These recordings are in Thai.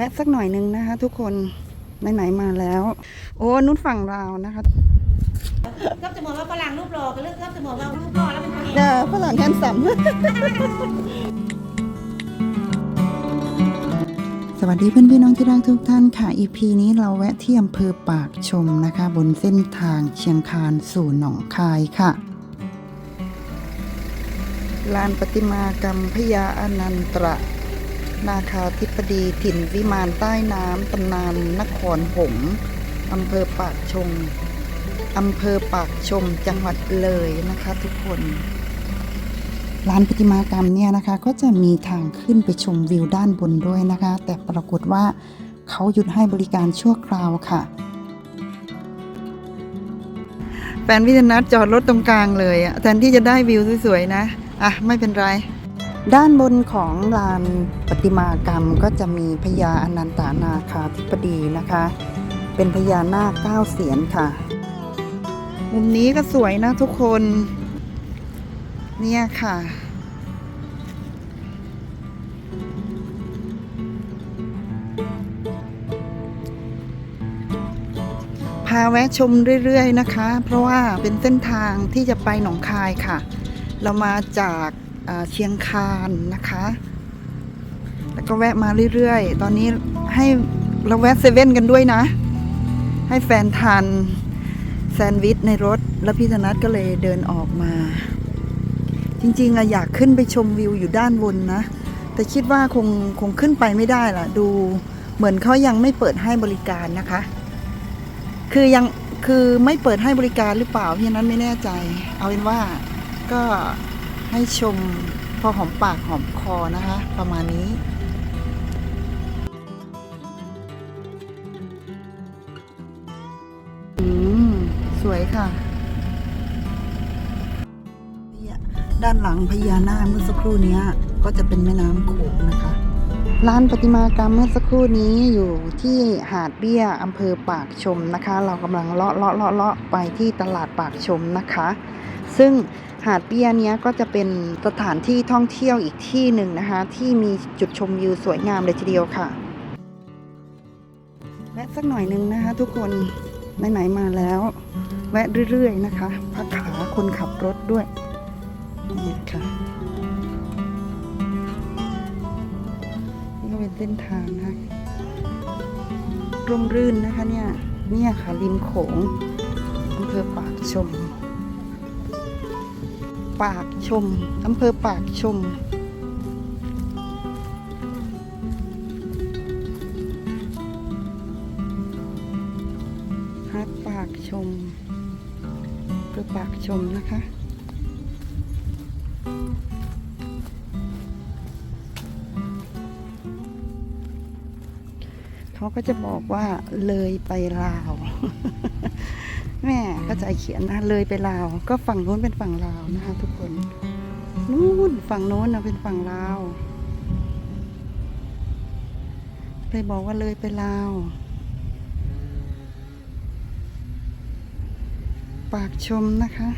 วะสักหน่อยหนึงนะคะ ทุกคนไหนๆมาแล้ว โอ้นุชฝั่งลาวนะคะก็จะบอกว่าฝรั่งรูปหล่อกับเรื่องก็จะบอกว่ารูปหล่อแล้วเป็นคนเอกเด้อฝรั่งแฮนซัมสวัสดีเพื่อนพี่น้องที่รักทุกท่านค่ะ EP นี้เราแวะที่อำเภอปากชมนะคะ บนเส้นทางเชียงคานสู่หนองคายค่ะลานประติมากรรมพญาอนันตระ นาคาธิปดีถิ่นวิมานใต้น้ำตำนานนครหงอำเภอปากชมอำเภอปากชมจังหวัดเลยนะคะทุกคน ร้านประติมากรรมเนี่ยนะคะ ก็จะมีทางขึ้นไปชมวิวด้านบนด้วยนะคะ แต่ปรากฏว่าเขาหยุดให้บริการชั่วคราวค่ะแฟนพิจนัทจอดรถตรงกลางเลยอะแทนที่จะได้วิวสวยๆนะ อะ ไม่เป็นไร ด้านบนของลานประติมากรรมก็จะมีพญาอนันตานาคาธิปดีนะคะ เป็นพญานาคเก้าเสียนค่ะ มุมนี้ก็สวยนะทุกคน เนี่ยค่ะ พาแวะชมเรื่อยๆนะคะ เพราะว่าเป็นเส้นทางที่จะไปหนองคายค่ะ เรามาจาก เชียงคานนะคะ แล้วก็แวะมาเรื่อยๆ ตอนนี้ให้เราแวะเซเว่นกันด้วยนะ ให้แฟนทานแซนด์วิชในรถ แล้วพี่ธนัทก็เลยเดินออกมา จริงๆอะอยากขึ้นไปชมวิวอยู่ด้านบนนะ แต่คิดว่าคงคงขึ้นไปไม่ได้ล่ะ ดูเหมือนเขายังไม่เปิดให้บริการนะคะ คือยังคือไม่เปิดให้บริการหรือเปล่าพี่นั้นไม่แน่ใจ เอาเป็นว่าก็ ให้ชมพอหอมปากหอมคอนะคะ ประมาณนี้สวยค่ะ ด้านหลังพญานาคเมื่อสักครู่นี้ก็จะเป็นแม่น้ำโขงนะคะลานประติมากรรมเมื่อสักครู่นี้อยู่ที่หาดเบี้ยอำเภอปากชมนะคะ เรากำลังเลาะเลาะเลาะเลาะไปที่ตลาดปากชมนะคะ ซึ่งหาดเบี้ยเนี้ยก็จะเป็นสถานที่ท่องเที่ยวอีกที่หนึ่งนะคะ ที่มีจุดชมวิวสวยงามเลยทีเดียวค่ะแวะสักหน่อยนึงนะคะ ทุกคนไหนๆมาแล้ว แวะเรื่อยๆนะคะพักขาคนขับรถด้วยนี่ค่ะนี่ก็เป็นเส้นทางนะคะร่มรื่นนะคะเนี่ยเนี่ยค่ะริมโขงอำเภอปากชม ปากชมอำเภอปากชม ฮัดปากชมอำเภอปากชมนะคะเขาก็จะบอกว่าเลยไปลาว แม่ก็ใจเขียนนะเลยไปลาว ก็ฝั่งโน้นเป็นฝั่งลาวนะคะ ทุกคนนู่นฝั่งโน้นนะเป็นฝั่งลาวเลยบอกว่าเลยไปลาว ปากชมนะคะ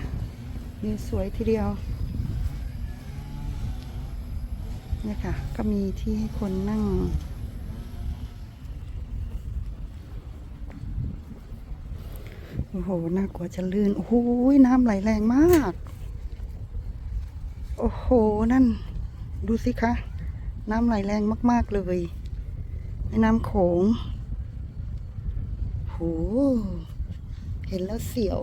วิวสวยทีเดียวเนี่ยค่ะ ก็มีที่ให้คนนั่ง โอ้โห น่ากลัวจะลื่น โอ้โหน้ำไหลแรงมาก โอ้โห นั่น ดูสิคะ น้ำไหลแรงมาก ๆ เลยแม่น้ำโขงโห เห็นแล้วเสียว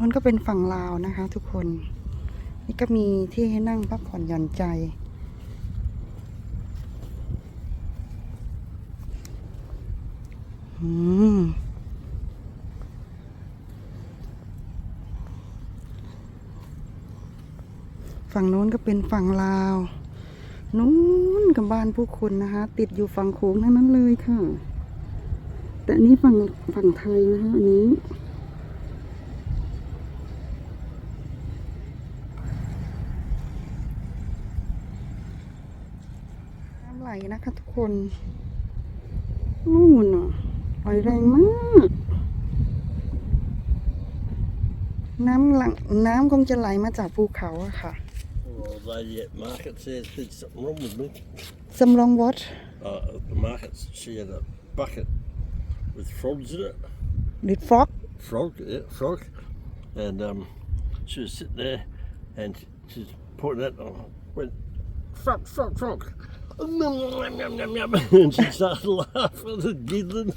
มันก็เป็นฝั่งลาวนะคะ ทุกคน นี่ก็มีที่ให้นั่งพักผ่อนหย่อนใจอืม ฝั่งโน้นก็เป็นฝั่งลาว นู้นกับบ้านผู้คนนะคะ ติดอยู่ฝั่งโขงทั้งนั้นเลยค่ะ แต่นนี้ฝั่งฝั่งไทยนะคะอันนี้น้ำไหลนะคะทุกคน นู่นอะไหลแรงมาก น้ำหลังน้ำคงจะไหลมาจากภูเขาอะค่ะ The lady at uh, market says there's something wrong with me. Some wrong what? Uh, at the markets, she had a bucket with frogs in it. With frog? Frog, yeah, frog. And um, she was sitting there and she's pointing at on. Went, frog, frog, frog. and she started laughing and giggling.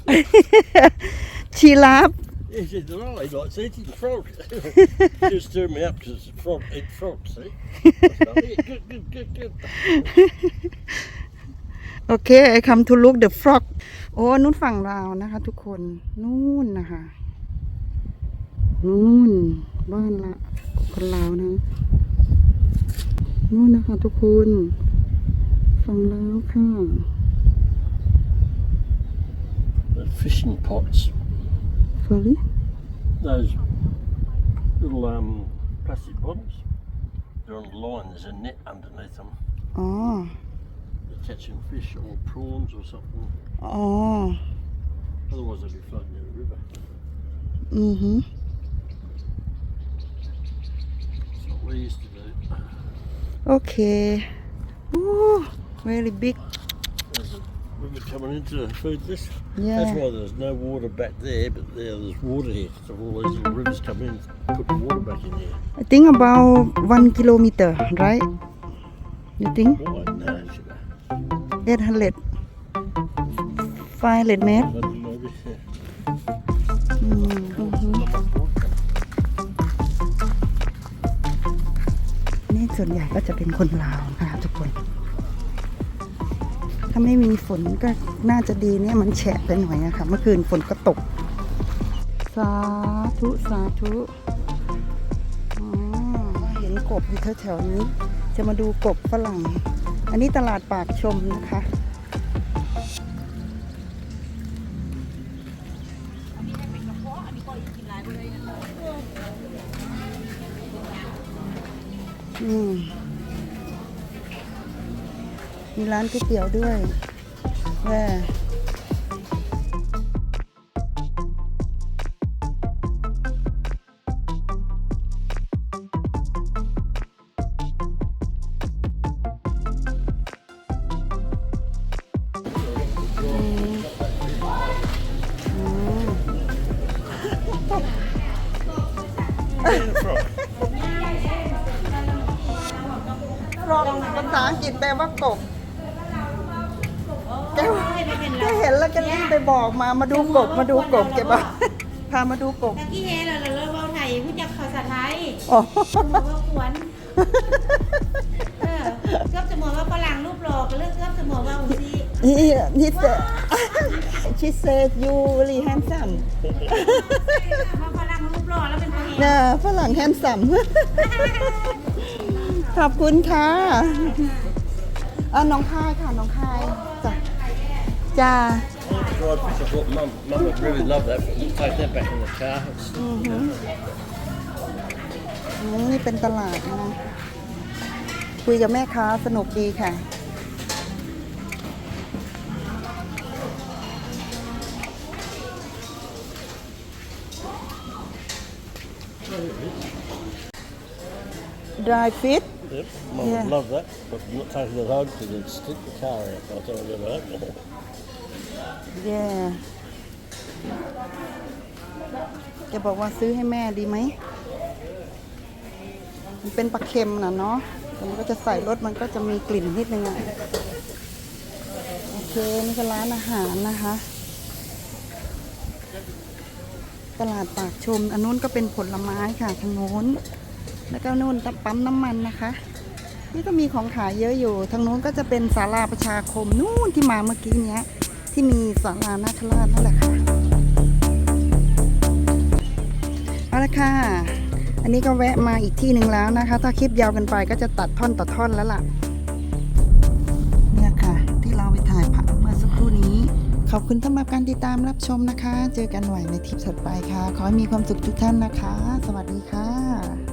she laughed. าฟ Yeah, she said, oh, he likes eating frog. she stirred me up because frog eat frog, see? I said, oh, yeah, good, good, good, good. โอเค I come to look the frog โอ้นู่นฝั่งลาวนะคะ ทุกคน นู่นนะคะ นู่น บ้านละคนลาวนะ นู่นนะคะ ทุกคน ฝั่งลาวค่ะ The fishing pots, fully? Those little um, plastic bottles. They're on the line. There's a net underneath them. Oh. They're catching fish or prawns or something. Oh. Otherwise they'd be floating in the river. Mm-hmm. That's what we used to do. Okay. Ooh, really big. River coming into the food this. Yeah. That's why there's no water back there, but there, there's water here. So all these little rivers come in, put the water back in here. I think about one kilometer right you think Why? No, sugar. 800 500เมตร I don't know. Yeah. อืมอือหือนี่ส่วนใหญ่ก็จะเป็นคนลาวนะคะทุกคน ถ้าไม่มีฝนก็น่าจะดีเนี่ยมันแฉะไปหน่อยนะคะเมื่อคืนฝนก็ตก สาธุสาธุอ๋อเห็นกบอยู่แถวๆนี้ จะมาดูกบฝรั่ง อันนี้ตลาดปากชมนะคะอืม มีร้านก๋วยเตี๋ยวด้วยแว่อืมอืมรองภาษาอังกฤษแปลว่ากบ แกว่าแกเห็นแล้วก็รีบไปบอกมามาดูกบมาดูกบแกบอกพามาดูกบตะกี้เฮเราเราเว้าไทยผู้จักภาษาไทยอ๋อคุณบอกว่าขวนเออเกือบจะบอกว่าฝรั่งรูปหล่อก็เลือกเกือบจะบอกว่าอุซี he he said she said you very handsome ว่าฝรั่งรูปหล่อแล้วเป็นคนเองนะฝรั่ง handsome ขอบคุณค่ะอะน้องคายค่ะ น้องคายจ้ะ จ้า Dried fish. I thought Mum, Mum would really love that. But take that back in the car. It's อือหืออืมนี่เป็นตลาดนะ คุยกับแม่ค้าสนุกดีค่ะ dry fit Yep, Mum Yeah. would love that, but I'm not taking it home because it'd stick the car out by the time I get home. แย่แกบอกว่าซื้อให้แม่ดีไหม มันเป็นปลาเค็มนะเนาะมันก็จะใส่รสมันก็จะมีกลิ่นนิดนึงอะโอเค นี่ก็ร้านอาหารนะคะ ตลาดปากชม อันนู้นก็เป็นผลไม้ค่ะทางโน้น แล้วก็นู่นปั๊มน้ำมันนะคะ นี่ก็มีของขายเยอะอยู่ ทางโน้นก็จะเป็นศาลาประชาคมนู่นที่มาเมื่อกี้เนี้ย ที่มีศาลานาคราชนั่นแหละค่ะเอาละค่ะ อันนี้ก็แวะมาอีกที่หนึ่งแล้วนะคะ ถ้าคลิปยาวกันไปก็จะตัดท่อนต่อท่อนแล้วล่ะ เนี่ยค่ะ ที่เราไปถ่ายผักเมื่อสักครู่นี้ ขอบคุณสำหรับการติดตามรับชมนะคะ เจอกันใหม่ในทริปถัดไปค่ะ ขอให้มีความสุขทุกท่านนะคะ สวัสดีค่ะ